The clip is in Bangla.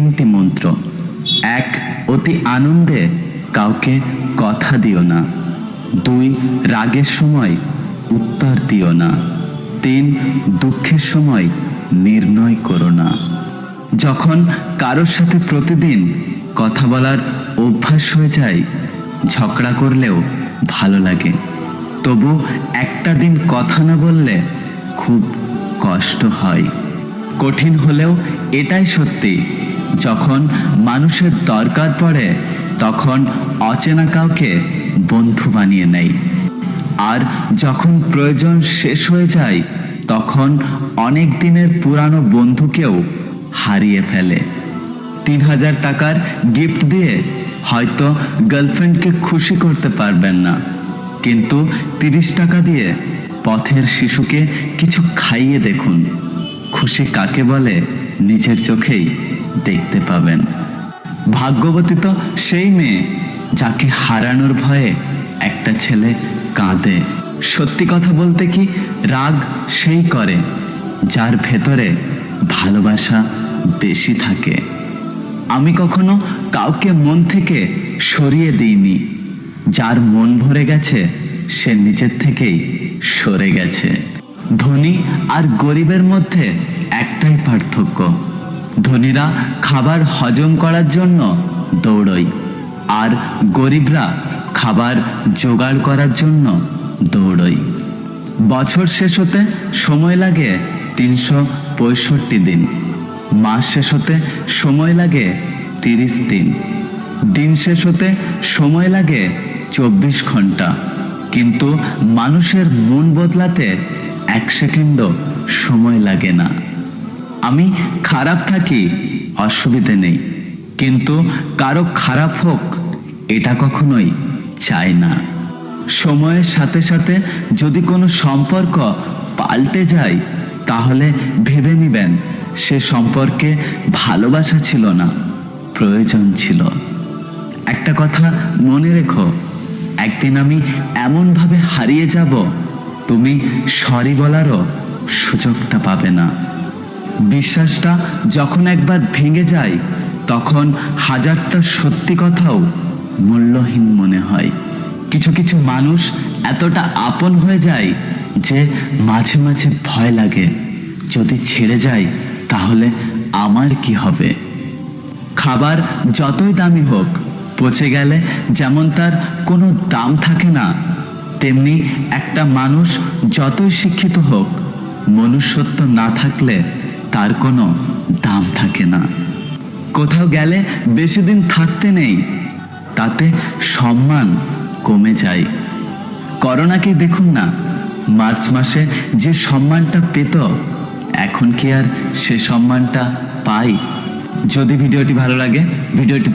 তিনটি মন্ত্র। এক, অতি আনন্দে কাউকে কথা দিও না। দুই, রাগের সময় উত্তর দিও না। তিন, দুঃখের সময় নির্ণয় করো না। যখন কারোর সাথে প্রতিদিন কথা বলার অভ্যাস হয়ে যায়, ঝগড়া করলেও ভালো লাগে। তবু একটা দিন কথা না বললে খুব কষ্ট হয়। কঠিন হলেও এটাই সত্যি যখন মানুষের দরকার পড়ে, তখন অচেনা কাউকে বন্ধু বানিয়ে নেয়। আর যখন প্রয়োজন শেষ হয়ে যায়, তখন অনেক দিনের পুরানো বন্ধুকেও হারিয়ে ফেলে। তিন হাজার টাকার গিফট দিয়ে হয়তো গার্লফ্রেন্ডকে খুশি করতে পারবেন না। কিন্তু তিরিশ টাকা দিয়ে পথের শিশুকে কিছু খাইয়ে দেখুন। খুশি কাকে বলে? নিজের চোখেই দেখতে পাবেন। ভাগ্যবতী তো সেই মেয়ে যাকে হারানোর ভয়ে একটা ছেলে কাঁদে। সত্যি কথা বলতে কি রাগ সেই করে যার ভেতরে ভালোবাসা বেশি থাকে। আমি কখনো কাউকে মন থেকে সরিয়ে দিইনি। যার মন ভরে গেছে, সে নিজের থেকেই সরে গেছে। ধনী আর গরিবের মধ্যে একটাই পার্থক্য। ধনীরা খাবার হজম করার জন্য দৌড়ই, আর গরিবরা খাবার জোগাড় করার জন্য দৌড়ই। বছর শেষ হতে সময় লাগে তিনশো পঁয়ষট্টি দিন। মাস শেষ হতে সময় লাগে তিরিশ দিন। দিন শেষ হতে সময় লাগে চব্বিশ ঘণ্টা। কিন্তু মানুষের মন বদলাতে এক সেকেন্ডও সময় লাগে না। আমি খারাপ থাকি, অসুবিধে নেই। কিন্তু কারও খারাপ হোক, এটা কখনোই চাই না। সময়ের সাথে সাথে যদি কোনো সম্পর্ক পাল্টে যায়, তাহলে ভেবে নিবেন, সে সম্পর্কে ভালোবাসা ছিল না, প্রয়োজন ছিল। একটা কথা মনে রেখো, একদিন আমি এমনভাবে হারিয়ে যাব, তুমি সরি বলারও সুযোগটা পাবে না। বিশ্বাসটা যখন একবার ভেঙে যায়, তখন হাজারটা সত্যি কথাও মূল্যহীন মনে হয়। কিছু কিছু মানুষ এতটা আপন হয়ে যায় যে মাঝে মাঝে ভয় লাগে। যদি ছেড়ে যায়, তাহলে আমার কি হবে? খাবার যতই দামি হোক, পচে গেলে যেমন তার কোনো দাম থাকে না, তেমনি একটা মানুষ যতই শিক্ষিত হোক, মনুষ্যত্ব না থাকলে তার কোনো দাম থাকে না। কোথাও গেলে বেশি দিন থাকতে নেই, তাতে সম্মান কমে যায়। করোনাকে দেখুন না, মার্চ মাসে যে সম্মানটা পেত, এখন কি আর সে সম্মানটা পাই? যদি ভিডিওটি ভালো লাগে, ভিডিওটি